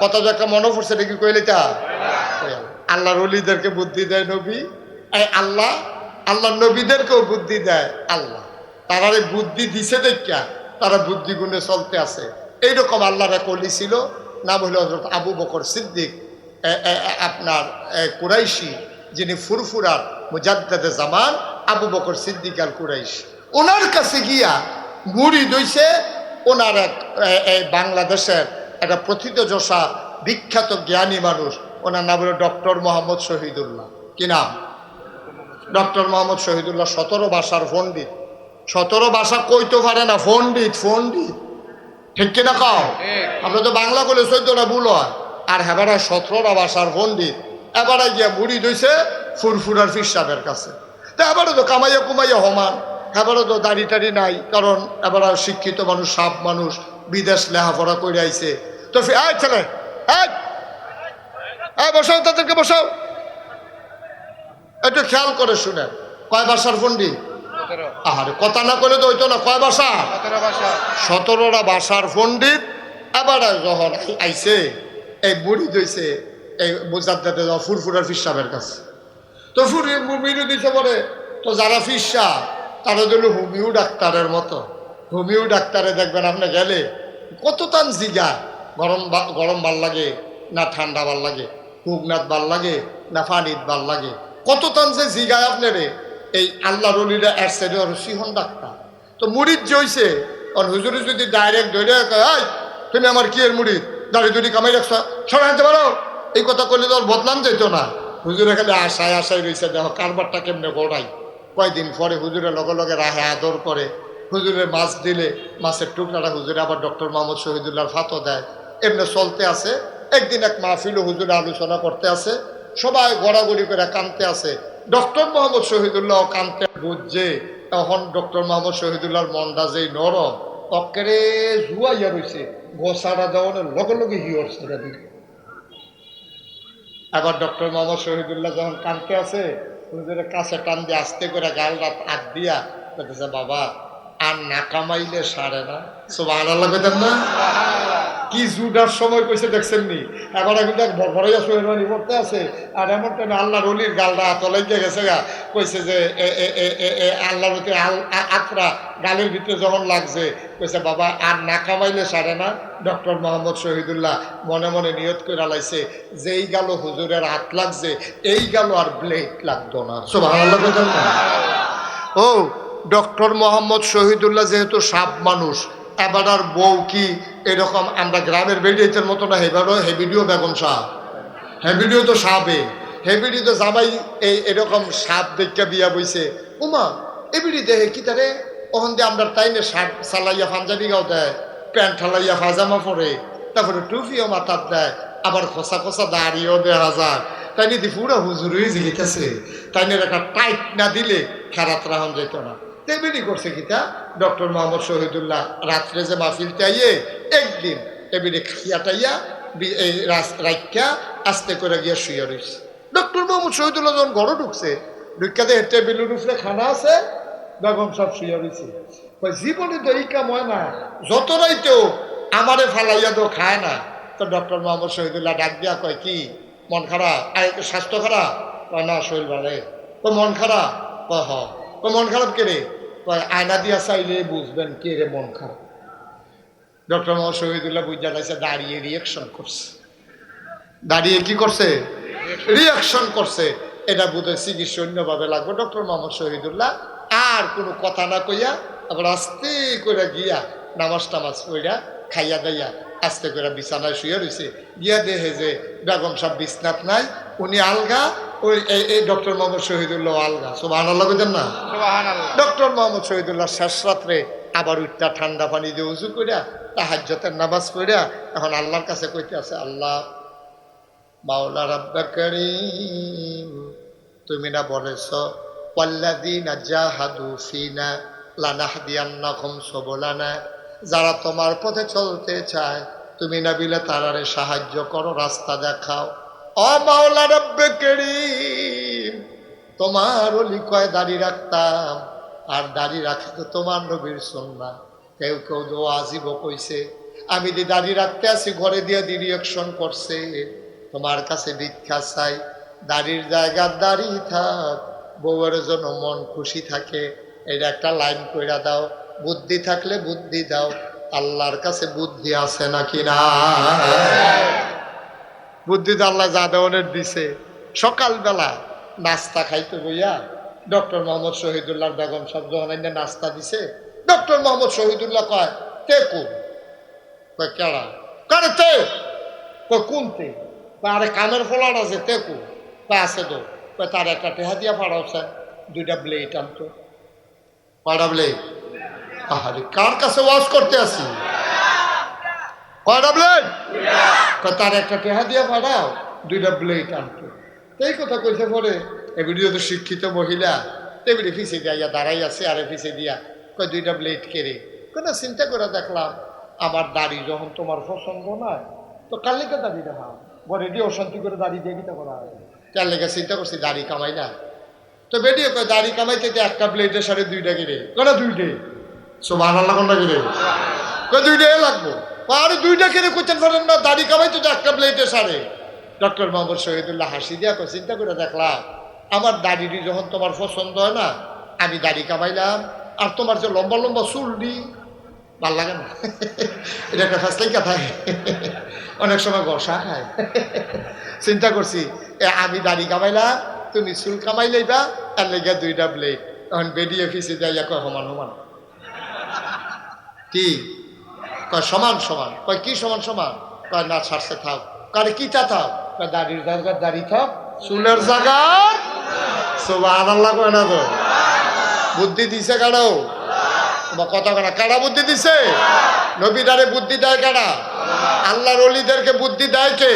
কত যে একটা মনে পড়ছে নাকি কইলে তা আল্লাহর অলিদেরকে বুদ্ধি দেয় নবী। এই আল্লাহ আল্লাহ নবীদেরকেও বুদ্ধি দেয় আল্লাহ। তারা বুদ্ধি দিছে দেখা তারা বুদ্ধি গুণে চলতে আছে। এইরকম আল্লাহর এক অলি ছিল, নাম হলো হজরত আবু বকর সিদ্দিক। আপনার কুরাইশি, যিনি ফুরফুরার মুজাদ্দাদে জামান, আবু বকর সিদ্দিক আল কুরাইশি। ওনার কাছে গিয়া মুড়ি দইছে, ওনার এক বাংলাদেশের একটা প্রথিতযশা বিখ্যাত জ্ঞানী মানুষ। ওনার নাম হলো ডক্টর মোহাম্মদ শহীদুল্লাহ। কি নাম? ডক্টর মোহাম্মদ শহীদুল্লাহ, সতেরো ভাষার পণ্ডিত। সতেরো ভাষা কইতে পারে না, পণ্ডিত পণ্ডিত। ঠিক কিনা কও? আমরা তো বাংলা বলে চোদ্দটা ভুল হয়। আর হেবারা সতেরোটা ভাষার পণ্ডিত। এবারে গিয়া বুড়ি দইছে ফুরফুরার ফিসাবের কাছে। তা এবারে তো কামাইয়া কুমাইয়া হমান। এবারে তো দাড়ি টাড়ি নাই, কারণ এবারে শিক্ষিত মানুষ, সাপ মানুষ, বিদেশ লেখাপড়া করে আইছে। তো ফি- এই ছেলে এই বসাও তাদেরকে বসাও। একটু খেয়াল করে শুনেন। কয় পণ্ডিত? সতেরো। আহারে কথা না করে তো হইতো না কয় ভাষা? সতেরোটা ভাষার পণ্ডিত। এবার যখন আইছে। এই মুড়ি দইছে এই যাওয়া ফুরফুরার ফিসাবের কাছে। তো ফুরি মুড়ি দিছে পরে তো যারা ফিসা তারা দিল হোমিও ডাক্তারের মতো। হোমিও ডাক্তারে দেখবেন আপনি গেলে কত তান জিগা গরম গরম ভালো লাগে না ঠান্ডা ভালো লাগে হুগনাথ ভালো লাগে না ফানিত ভালো লাগে। কত তান যে জিগায় আপনারে এই আল্লাহ রলিরা এর সিহন ডাক্তার। তো মুড়িদ যে হইছে আর হুজুরি যদি ডাইরেক্ট ধরে "এই, তুমি আমার কি এর মুড়িদ দাড়ি দুড়ি কামাই রাখছ সরাই আনতে পারো? এই কথা করলে তো আর বদলাম যেত না। হুজুরে খালি আশায় আশায় রয়েছে দেখো কারবারটা কেমনে গোড়াই? কয়দিন পরে হুজুরের লগে লগে রাহে আদর করে। হুজুরের মাছ দিলে মাছের টুকরাটা হুজুরে আবার ডক্টর মোহাম্মদ শহীদুল্লাহর ফাতো দেয়। এমনি চলতে আছে। একদিন এক মাহফিল হুজুরে আলোচনা করতে আছে। সবাই গড়াগড়ি করে কানতে আছে। ডক্টর মোহাম্মদ শহীদুল্লাহ কানতে বুঝছে তখন ডক্টর মোহাম্মদ শহীদুল্লাহর মনটা যেই নরম অকেরে জুয়াইয়া রয়েছে গোসাটা দেওয়ানের লগে লগে হিওর ছেড়ে দিল আবার ডক্টর মোহাম্মদ শহীদুল্লাহ যখন কানতে আছে হুজুরের কাছে টান দিয়ে আস্তে করে গাল রাত আট দিয়া বলতেছে বাবা, আর না কামাইলে সারে না। আল্লাহ কইতেন না? কি জুডার সময় কইছে দেখছেন নি? এবার কিন্তু এক ভরভরাইয়া সোহেরানি করতে আছে। আর এমন টাইম আল্লাহ রলির গালটা তলাইয়া গেছে গা। কইছে যে আল্লাহ রতি আত্রা গালের ভিতরে যখন লাগছে। কইছে, বাবা, আর না কামাইলে সারে না? ডক্টর মোহাম্মদ শহীদুল্লাহ মনে মনে নিয়ত করে আলাইছে যে এই গেল হুজুরের হাত লাগছে, এই গেল আর ব্লেড লাগতো না। সোভান আল্লাহ না। ও, ডক্টর মোহাম্মদ শহীদুল্লাহ যেহেতু সাপ মানুষ, এবার আর বউ কি এরকম আমরা গ্রামের বেরিয়েছেন মতো না, হেবারও হেবিডিও বেগম সাহ। হেবিডিও তো সাপে। হেবিডি তো জামাই এই এরকম সাপ দেখা বিয়া বইছে। উমা এবিডি দেহে কি তারে? ওখান দিয়ে আমরা তাইনে শার্ট সালাইয়া পাঞ্জাবি গাও দেয় প্যান্ট ঠালাইয়া পাজামা পরে, তারপরে টুপিও মাথার দেয়, আবার খোসা খোসা দাঁড়িয়েও দেখা যায়। তাই নিয়ে পুরো হুজুরই জিগিতেছে তাই একটা টাইট না দিলে খেরাত রাহন যেত না। তেমনি করছে কিতা ডক্টর মোহাম্মদ শহীদুল্লাহ রাত্রে যে মাহফিলতে আইয়ে একদিন এবিডি খাইয়া টাইয়া রাইখা আস্তে করে গিয়ে শুয়ে রয়েছে ডক্টর মোহাম্মদ শহীদুল্লাহ যখন ঘরে ঢুকছে ঢুকাতে টেবিলের উপরে খানা আছে, বেগম সব শুয়ে রয়েছে জীবনে কাম হয় না। যত রাইতেও আমারে ফালাইয়া তো খায় না। তো ডক্টর মোহাম্মদ শহীদুল্লাহ ডাক দিয়া কয়, কি? মন খারাপ? স্বাস্থ্য খারাপ? না, শরীর ভালো। মন খারাপ? কয় মন খারাপ কে রে? আয়না দিয়া চাইলে বুঝবেন কে রে মন খারাপ। ডক্টর মোহাম্মদ শহীদুল্লাহ বুঝা লাইছে দাঁড়িয়ে রিয়েকশন করছে। দাঁড়িয়ে কি করছে? রিয়াকশন করছে। এটা বোধহয় চিকিৎসা অন্যভাবে লাগবে। ডক্টর মোহাম্মদ শহীদুল্লাহ, আর কোনো কথা না কইয়া, আবার আস্তে করে গিয়া নামাজ টামাজ কইরা খাইয়া দাইয়া আস্তে করে বিছানায় শুয়ে রয়েছে গিয়া দেখে যে বেগম সাহেব বিছনাথ নাই, উনি আলগা ওই এই- ডক্টর মোহাম্মদ শহীদুল্লাহ আলগা। সব আনাল্লাহ বুঝেন না ডক্টর মোহাম্মদ শহীদুল্লাহ শেষ রাত্রে আবার উঠটা ঠান্ডা পানি দিয়ে উজু করিয়া তাহাজ্যতের নামাজ পড়িয়া এখন আল্লাহর কাছে কইতে আছে আল্লাহ মাওলা রাব্বা করিম তুমি না বলেছ ওয়াল্লাযীনা জাহাদু ফিনা লানাহদিয়ান্নাহুম সুবুলানা যারা তোমার পথে চলতে চায় তুমি না বিলে তারারে সাহায্য করো রাস্তা দেখাও। ও মাওলা রাব্বে করিম, তোমার অলি কয় দাড়ি রাখতাম, আর দাড়ি রাখা তো তোমার নবীর সন্না কেউ কেউ দোয়া আজীব কইছে, আমি যে দাঁড়িয়ে রাখতে আছি, ঘরে দিয়ে দি রিয়াকশন করছে। তোমার কাছে ভিক্ষা চাই, দাড়ির জায়গার দাঁড়িয়ে থাক, বউয়ের জন্য মন খুশি থাকে এটা একটা লাইন কইরা দাও, বুদ্ধি থাকলে বুদ্ধি দাও, আল্লাহর কাছে বুদ্ধি আছে নাকি না বুদ্ধি আল্লাহ যা দেওয়ানের দিছে। সকালবেলা নাস্তা খাইতে বইয়া ডক্টর মোহাম্মদ শহীদুল্লাহ বেগম যখন এনে নাস্তা দিছে, ডক্টর মোহাম্মদ শহীদুল্লাহ কয় তে কোন? কেড়া? কারে তে? কয়, কোন তে? আরে কামের ফলার আছে, তে কো কয়, আছে তো। তার একটা টেহা দিয়া পাঠাওছে দুইটা ব্লেড আনতো। কয়টা ব্লেড? আহারে, কার কাছে ওয়াশ করতে আসি? কয়টা ব্লেড তার একটা টেহা দিয়া পাঠাও, দুইটা ব্লেড আনতো। এই কথা কইছে পরে এগুলি তো শিক্ষিত মহিলা এগুলি ফিসে দিয়া দাঁড়াই আছে, আরে ফিসে দিয়া, কয় দুইটা ব্লেড কেড়ে? কোনো চিন্তা করে দেখলাম, আমার দাড়ি যখন তোমার পছন্দ নয়, তো কার লেগে দাড়ি দেখা বলে দিয়ে অশান্তি করে দাড়ি দিয়ে দিতে করা হয়। কার লেগে চিন্তা করছি, দাড়ি কামাই না? তো বেরিয়ে কয়, দাড়ি কামাইতে একটা ব্লেডের সাড়ে দুইটা কিনে কেন দুইটে সো ভালো লাগন না কিনে কয়, দুইটাই লাগবো। আরে দুইটা কিনে করতেন পারেন না, দাড়ি কামাইতে তো একটা ব্লেডের সাড়ে ডক্টর মোহাম্মদ শহীদুল্লাহ হাসি দিয়া চিন্তা করে দেখলাম, আমার দাড়িটি যখন তোমার পছন্দ হয় না, আমি দাড়ি কামাইলাম, আর তোমার যে লম্বা লম্বা চুলডি ভালো লাগে না। এটা একটা ফার্স্টেই কথা। অনেক সময় ঘষা খায়। চিন্তা করছি আমি দাড়ি কামাইলাম, তুমি চুল কামাই লইবা, আর লেগে দুইটা ব্লেড তখন বেরিয়ে ফিসে যাইয়া কয়, সমান সমান। কি? কয়, সমান সমান। কয়, কি সমান সমান? কয়, না, ছাড়ছে, থাক। কারে কি কিটা থাক? কয়, দাড়ির জায়গার দাড়ি থাক। চুলের জায়গার? সোবাহ আল্লাহ কয় না তো? বুদ্ধি দিছে কারও বা কথা কারা কারা বুদ্ধি দিছে? নবীদারে বুদ্ধি দেয় কারা? আল্লাহর অলিদেরকে বুদ্ধি দেয় কে?